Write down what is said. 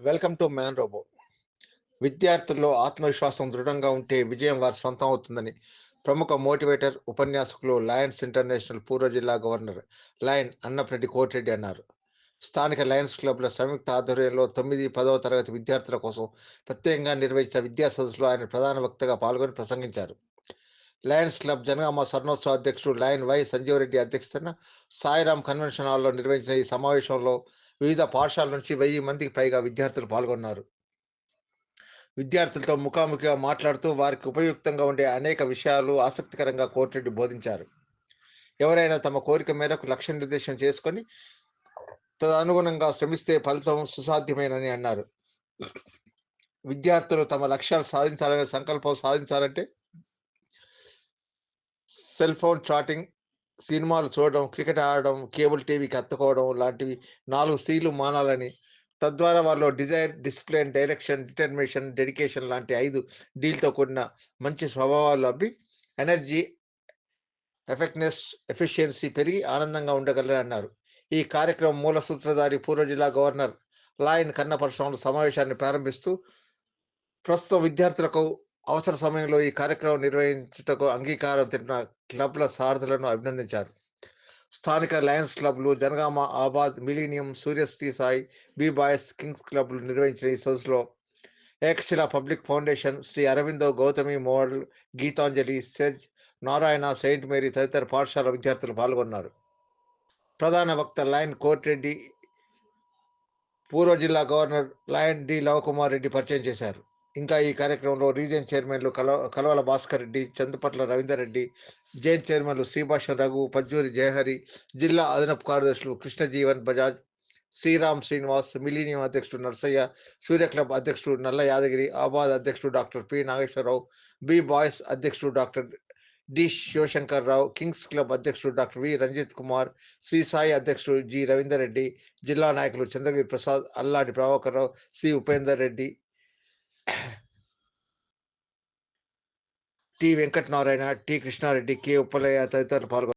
Welcome to man robo విద్యార్థుల్లో ఆత్మవిశ్వాసం దృఢంగా ఉంటే విజయం వారి సొంతం అవుతుందని ప్రముఖ మోటివేటర్ ఉపన్యాసకులు లయన్స్ ఇంటర్నేషనల్ పూర్వ జిల్లా గవర్నర్ లయన్ అన్నప్రెడ్డి కోటిరెడ్డి అన్నారు. స్థానిక లయన్స్ క్లబ్ల సంయుక్త ఆధ్వర్యంలో తొమ్మిది పదవ తరగతి విద్యార్థుల కోసం ప్రత్యేకంగా నిర్వహించిన విద్యా సదస్సులో ఆయన ప్రధాన వక్తగా పాల్గొని ప్రసంగించారు. లయన్స్ క్లబ్ జనగామ స్వర్ణోత్సవ అధ్యక్షుడు లయన్ వై సంజీవరెడ్డి అధ్యక్షతన సాయిరాం కన్వెన్షన్ హాల్లో నిర్వహించిన ఈ సమావేశంలో వివిధ పాఠశాల నుంచి వెయ్యి మందికి పైగా విద్యార్థులు పాల్గొన్నారు. విద్యార్థులతో ముఖాముఖిగా మాట్లాడుతూ వారికి ఉపయుక్తంగా ఉండే అనేక విషయాలు ఆసక్తికరంగా కోర్టురెడ్డి బోధించారు. ఎవరైనా తమ కోరిక మేరకు లక్ష్య నిర్దేశం చేసుకొని తదనుగుణంగా శ్రమిస్తే ఫలితం సుసాధ్యమేనని అన్నారు. విద్యార్థులు తమ లక్ష్యాలు సాధించాలనే సంకల్పం సాధించాలంటే సెల్ ఫోన్ చాటింగ్ సినిమాలు చూడడం క్రికెట్ ఆడడం కేబుల్ టీవీకి అత్తుకోవడం లాంటివి నాలుగు సీలు మానాలని తద్వారా వారిలో desire discipline direction determination dedication లాంటి ఐదు డీల్తో కూడిన మంచి స్వభావాలు అబ్బి ఎనర్జీ ఎఫెక్ట్నెస్ ఎఫిషియన్సీ పెరిగి ఆనందంగా ఉండగలరని అన్నారు ఈ కార్యక్రమం మూల సూత్రధారి పూర్వ జిల్లా గవర్నర్ లాయన్ కన్నపరశురాములు సమావేశాన్ని ప్రారంభిస్తూ ప్రస్తుతం విద్యార్థులకు అవసర సమయంలో ఈ కార్యక్రమం నిర్వహించుటకు అంగీకారం తెలిపిన క్లబ్ల సారథులను అభినందించారు. స్థానిక Lions క్లబ్లు Jangaon Abad millennium Suryasri Sai B boys kings క్లబ్లు నిర్వహించిన ఈ సదస్సులో Ekashila public foundation Sri Aurobindo Gautami model Gitanjali SEZ Narayana Saint Mary తదితర పాఠశాల విద్యార్థులు పాల్గొన్నారు. ప్రధాన వక్త లయన్ కోటిరెడ్డి పూర్వ జిల్లా governor lion D Lavakumar Reddy పరిచయం చేశారు. ఇంకా ఈ కార్యక్రమంలో రీజియన్ చైర్మన్లు కల కలవల భాస్కర్ రెడ్డి చందుపట్ల రవీందర్ రెడ్డి జైన్ చైర్మన్లు శ్రీభాష రఘు పజ్జూరి జయహరి జిల్లా అదనపు కార్యదర్శులు కృష్ణజీవన్ బజాజ్ శ్రీరామ్ శ్రీనివాస్ మిలీనియం అధ్యక్షుడు నర్సయ్య సూర్య క్లబ్ అధ్యక్షుడు నల్ల యాదగిరి ఆబాద్ అధ్యక్షుడు doctor P Nageswararao B boys అధ్యక్షుడు doctor D Sivashankar Rao kings club అధ్యక్షుడు డాక్టర్ వి రంజిత్ కుమార్ శ్రీ సాయి అధ్యక్షుడు జి రవీందర్ రెడ్డి జిల్లా నాయకులు Chandragiri Prasad Alladi Prabhakar Rao C Upender Reddy T Venkatanarayana T Krishnareddy K Uppalaiah తదితరులు పాల్గొన్నారు.